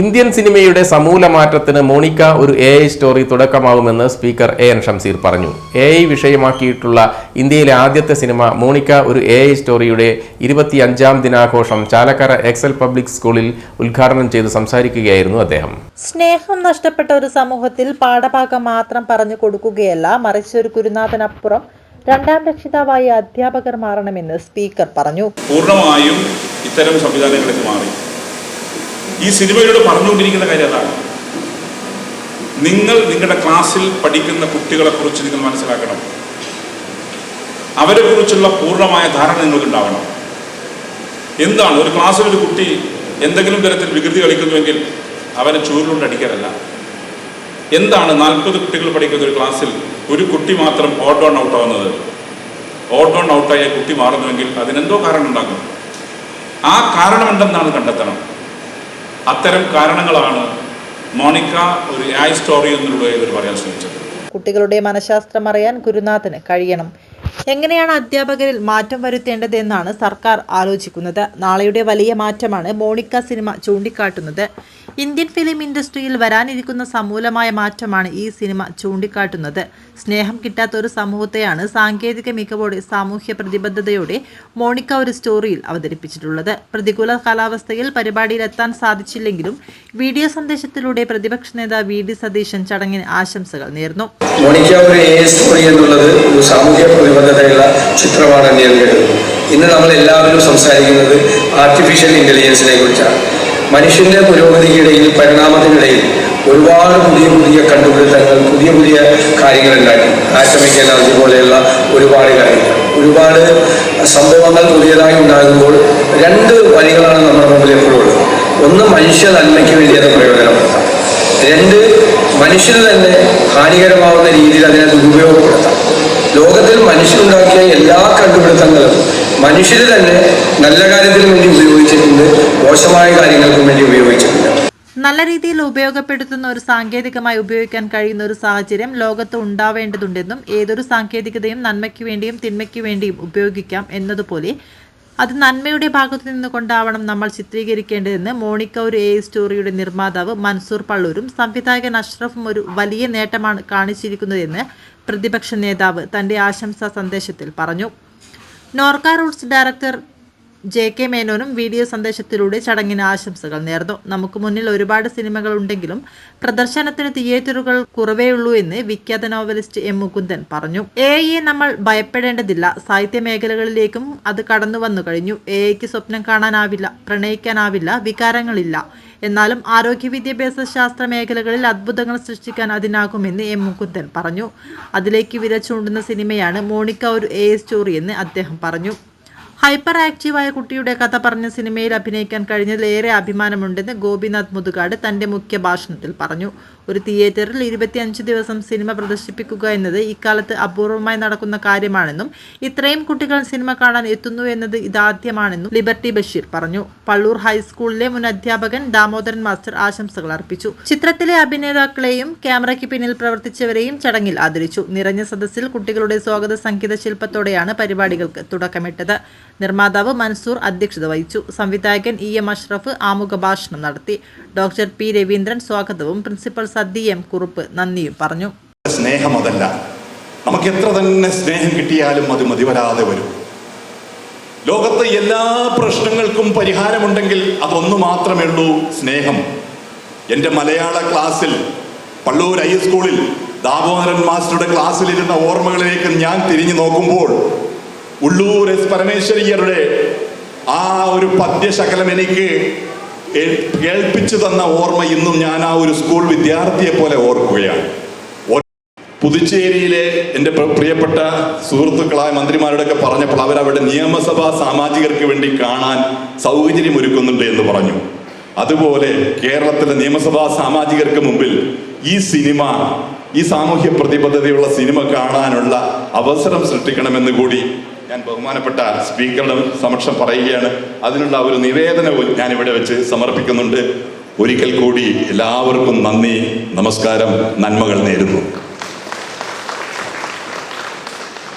Indian സിനിമയുടെ സമൂല മാറ്റത്തിന് Monica ഒരു എ ഐ സ്റ്റോറി തുടക്കമാവുമെന്ന് സ്പീക്കർ എ എൻ ഷംസീർ പറഞ്ഞു. എ ഐ വിഷയമാക്കിയിട്ടുള്ള ഇന്ത്യയിലെ ആദ്യത്തെ സിനിമ മോണിക്ക ഒരു എ ഐ സ്റ്റോറിയുടെ ഇരുപത്തിയഞ്ചാം ദിനാഘോഷം ചാലക്കര എക്സൽ പബ്ലിക് സ്കൂളിൽ ഉദ്ഘാടനം ചെയ്ത് സംസാരിക്കുകയായിരുന്നു അദ്ദേഹം. സ്നേഹം നഷ്ടപ്പെട്ട ഒരു സമൂഹത്തിൽ പാഠഭാഗം മാത്രം പറഞ്ഞു കൊടുക്കുകയല്ല മറിച്ച് ഒരു ഗുരുനാഥനപ്പുറം രണ്ടാം രക്ഷിതാവായി അധ്യാപകർ മാറണമെന്ന് സ്പീക്കർ പറഞ്ഞു. പൂർണമായും ഇത്തരം സംവിധാനങ്ങളിലേക്ക് മാറി. ഈ സിനിമയിലൂടെ പറഞ്ഞുകൊണ്ടിരിക്കുന്ന കാര്യം അതാണ്. നിങ്ങൾ നിങ്ങളുടെ ക്ലാസ്സിൽ പഠിക്കുന്ന കുട്ടികളെ കുറിച്ച് നിങ്ങൾ മനസ്സിലാക്കണം. അവരെ കുറിച്ചുള്ള പൂർണമായ ധാരണ നിങ്ങൾക്ക് ഉണ്ടാവണം എന്താണ്? ഒരു ക്ലാസ്സിൽ ഒരു കുട്ടി എന്തെങ്കിലും തരത്തിൽ വികൃതി കളിക്കുന്നുവെങ്കിൽ അവനെ ചൂരിലുകൊണ്ട് അടിക്കാനല്ല. എന്താണ് നാൽപ്പത് കുട്ടികൾ പഠിക്കുന്ന ഒരു ക്ലാസ്സിൽ ഒരു കുട്ടി മാത്രം ഓട്ട് ഓൺ ഔട്ട് ആവുന്നത്? ഓട്ട് ഓൺ ഔട്ടായ കുട്ടി മാറുന്നുവെങ്കിൽ അതിനെന്തോ കാരണം ഉണ്ടാകും? ആ കാരണം എന്തെന്നാണ് കണ്ടെത്തണം. അത്തരം കാരണങ്ങളാണ് മോണിക്ക ഒരു ഐ സ്റ്റോറി എന്നുള്ള ഇവർ പറയാൻ ശ്രമിച്ചത്. കുട്ടികളുടെ മനഃശാസ്ത്രം അറിയാൻ ഗുരുനാഥന് കഴിയണം. എങ്ങനെയാണ് അധ്യാപകരിൽ മാറ്റം വരുത്തേണ്ടത് എന്നാണ് സർക്കാർ ആലോചിക്കുന്നത്. നാളെയുടെ വലിയ മാറ്റമാണ് മോണിക്ക സിനിമ ചൂണ്ടിക്കാട്ടുന്നത്. ഇന്ത്യൻ ഫിലിം ഇൻഡസ്ട്രിയിൽ വരാനിരിക്കുന്ന സമൂലമായ മാറ്റമാണ് ഈ സിനിമ ചൂണ്ടിക്കാട്ടുന്നത്. സ്നേഹം കിട്ടാത്ത ഒരു സമൂഹത്തെയാണ് സാങ്കേതിക മികവോടെ സാമൂഹ്യ പ്രതിബദ്ധതയോടെ മോണിക്ക ഒരു സ്റ്റോറിയിൽ അവതരിപ്പിച്ചിട്ടുള്ളത്. പ്രതികൂല കാലാവസ്ഥയിൽ പരിപാടിയിലെത്താൻ സാധിച്ചില്ലെങ്കിലും വീഡിയോ സന്ദേശത്തിലൂടെ പ്രതിപക്ഷ നേതാവ് വി ഡി സതീശൻ ചടങ്ങിന് ആശംസകൾ നേർന്നു. മോണിക്ക ഒരു സ്റ്റോറി എന്നുള്ളത് ഒരു സാമൂഹ്യ പ്രതിബദ്ധതയുള്ള ചിത്രമാണ് ഇന്ന് നമ്മൾ എല്ലാവരും സംസാരിക്കുന്നത് ആർട്ടിഫിഷ്യൽ ഇന്റലിജൻസിനെ കുറിച്ചാണ്. മനുഷ്യന്റെ പുരോഗതിക്കിടയിൽ പരിണാമത്തിനിടയിൽ ഒരുപാട് പുതിയ പുതിയ കണ്ടുപിടുത്തങ്ങൾ പുതിയ പുതിയ കാര്യങ്ങൾ ഉണ്ടാക്കി ആറ്റമിക് എനർജി പോലെയുള്ള ഒരുപാട് കാര്യങ്ങൾ. ഒരുപാട് സംഭവങ്ങൾ പുതിയതായി ഉണ്ടാകുമ്പോൾ രണ്ട് വഴികളാണ് നമ്മുടെ മുമ്പിൽ എപ്പോഴും ഉള്ളത്. ഒന്ന് മനുഷ്യ നന്മയ്ക്ക് വേണ്ടി അത് പ്രയോജനപ്പെടുത്താം. രണ്ട് മനുഷ്യന് തന്നെ ഹാനികരമാവുന്ന രീതിയിൽ അതിനെ ദുരുപയോഗപ്പെടുത്താം. ലോകത്തിൽ മനുഷ്യനുണ്ടാക്കിയ എല്ലാ കണ്ടുപിടുത്തങ്ങളും മനുഷ്യര് തന്നെ നല്ല കാര്യത്തിനു വേണ്ടി ഉപയോഗിച്ചിട്ടുണ്ട് മോശമായ കാര്യങ്ങൾക്കും വേണ്ടി ഉപയോഗിച്ചിട്ടുണ്ട്. നല്ല രീതിയിൽ ഉപയോഗപ്പെടുത്തുന്ന ഒരു സാങ്കേതികമായി ഉപയോഗിക്കാൻ കഴിയുന്ന ഒരു സാഹചര്യം ലോകത്ത് ഉണ്ടാവേണ്ടതുണ്ടെന്നും ഏതൊരു സാങ്കേതികതയും നന്മയ്ക്ക് വേണ്ടിയും തിന്മയ്ക്ക് വേണ്ടിയും ഉപയോഗിക്കാം എന്നതുപോലെ അത് നന്മയുടെ ഭാഗത്തു നിന്നുകൊണ്ടാവണം നമ്മൾ ചിത്രീകരിക്കേണ്ടതെന്ന് മോണിക്ക ഒരു എ സ്റ്റോറിയുടെ നിർമ്മാതാവ് മൻസൂർ പള്ളൂരും സംവിധായകൻ അഷ്റഫും ഒരു വലിയ നേട്ടമാണ് കാണിച്ചിരിക്കുന്നതെന്ന് പ്രതിപക്ഷ നേതാവ് തന്റെ ആശംസാ സന്ദേശത്തിൽ പറഞ്ഞു. Norka roots director J K മേനോനും വീഡിയോ സന്ദേശത്തിലൂടെ ചടങ്ങിന് ആശംസകൾ നേർന്നു. നമുക്ക് മുന്നിൽ ഒരുപാട് സിനിമകൾ ഉണ്ടെങ്കിലും പ്രദർശനത്തിന് തിയേറ്ററുകൾ കുറവേ ഉള്ളൂ എന്ന് വിഖ്യാത നോവലിസ്റ്റ് എം മുകുന്ദൻ പറഞ്ഞു. എ ഐയെ നമ്മൾ ഭയപ്പെടേണ്ടതില്ല. സാഹിത്യ മേഖലകളിലേക്കും അത് കടന്നു വന്നു കഴിഞ്ഞു. എ ഐക്ക് സ്വപ്നം കാണാനാവില്ല പ്രണയിക്കാനാവില്ല വികാരങ്ങളില്ല. എന്നാലും ആരോഗ്യ വിദ്യാഭ്യാസ ശാസ്ത്ര മേഖലകളിൽ അത്ഭുതങ്ങൾ സൃഷ്ടിക്കാൻ അതിനാകുമെന്ന് എം മുകുന്ദൻ പറഞ്ഞു. അതിലേക്ക് വിര ചൂണ്ടുന്ന സിനിമയാണ് മോണിക്ക ഒരു എ സ്റ്റോറി എന്ന് അദ്ദേഹം പറഞ്ഞു. ഹൈപ്പർ ആക്റ്റീവായ കുട്ടിയുടെ കഥ പറഞ്ഞ സിനിമയിൽ അഭിനയിക്കാൻ കഴിഞ്ഞതിൽ ഏറെ അഭിമാനമുണ്ടെന്ന് ഗോപിനാഥ് മുതുകാട് തന്റെ മുഖ്യ ഭാഷണത്തിൽ പറഞ്ഞു. ഒരു തിയേറ്ററിൽ ഇരുപത്തിയഞ്ച് ദിവസം സിനിമ പ്രദർശിപ്പിക്കുക എന്നത് ഇക്കാലത്ത് അപൂർവമായി നടക്കുന്ന കാര്യമാണെന്നും ഇത്രയും കുട്ടികൾ സിനിമ കാണാൻ എത്തുന്നു എന്നത് ഇതാദ്യമാണെന്നും ലിബർട്ടി ബഷീർ പറഞ്ഞു. പള്ളൂർ ഹൈസ്കൂളിലെ മുൻ അധ്യാപകൻ ദാമോദരൻ മാസ്റ്റർ ആശംസകൾ അർപ്പിച്ചു. ചിത്രത്തിലെ അഭിനേതാക്കളെയും ക്യാമറയ്ക്ക് പിന്നിൽ പ്രവർത്തിച്ചവരെയും ചടങ്ങിൽ ആദരിച്ചു. നിറഞ്ഞ സദസ്സിൽ കുട്ടികളുടെ സ്വാഗത സംഗീത ശില്പത്തോടെയാണ് പരിപാടികൾക്ക് തുടക്കമിട്ടത്. നിർമ്മാതാവ് മൻസൂർ അധ്യക്ഷത വഹിച്ചു. സംവിധായകൻ ഇ എം അഷ്റഫ് ആമുഖ ഭാഷണം നടത്തി. ഡോക്ടർ പി രവീന്ദ്രൻ സ്വാഗതവും പ്രിൻസിപ്പൽ സദ്ദി എം കുറുപ്പ് നന്ദിയും പറഞ്ഞു. സ്നേഹം അതല്ല. നമുക്ക് എത്ര തന്നെ സ്നേഹം കിട്ടിയാലും അത് മതിവരാതെ വരും. ലോകത്തെ എല്ലാ പ്രശ്നങ്ങൾക്കും പരിഹാരമുണ്ടെങ്കിൽ അതൊന്നു മാത്രമേ ഉള്ളൂ സ്നേഹം. എന്റെ മലയാള ക്ലാസ്സിൽ പള്ളൂർ ഹൈസ്കൂളിൽ ദാമോദരൻ മാസ്റ്ററുടെ ക്ലാസ്സിലിരുന്ന ഓർമ്മകളിലേക്ക് ഞാൻ തിരിഞ്ഞു നോക്കുമ്പോൾ ഉള്ളൂർ എസ് പരമേശ്വരയ്യരുടെ ആ ഒരു പദ്യശകലം എനിക്ക് കേൾപ്പിച്ചു തന്ന ഓർമ്മ ഇന്നും ഞാൻ ആ ഒരു സ്കൂൾ വിദ്യാർത്ഥിയെ പോലെ ഓർക്കുകയാണ്. പുതുച്ചേരിയിലെ എന്റെ പ്രിയപ്പെട്ട സുഹൃത്തുക്കളായ മന്ത്രിമാരോടൊക്കെ പറഞ്ഞപ്പോൾ അവർ നിയമസഭാ സാമാജികർക്ക് വേണ്ടി കാണാൻ സൗകര്യമൊരുക്കുന്നുണ്ട് എന്ന് പറഞ്ഞു. അതുപോലെ കേരളത്തിലെ നിയമസഭാ സാമാജികർക്ക് മുമ്പിൽ ഈ സിനിമ ഈ സാമൂഹ്യ പ്രതിബദ്ധതയുള്ള സിനിമ കാണാനുള്ള അവസരം സൃഷ്ടിക്കണമെന്ന് കൂടി ഞാൻ ബഹുമാനപ്പെട്ട സ്പീക്കറുടെ സമക്ഷം പറയുകയാണ്. അതിനുള്ള ഒരു നിവേദനവും ഞാൻ ഇവിടെ വെച്ച് സമർപ്പിക്കുന്നുണ്ട്. ഒരിക്കൽ കൂടി എല്ലാവർക്കും നന്ദി നമസ്കാരം നന്മകൾ നേരുന്നു.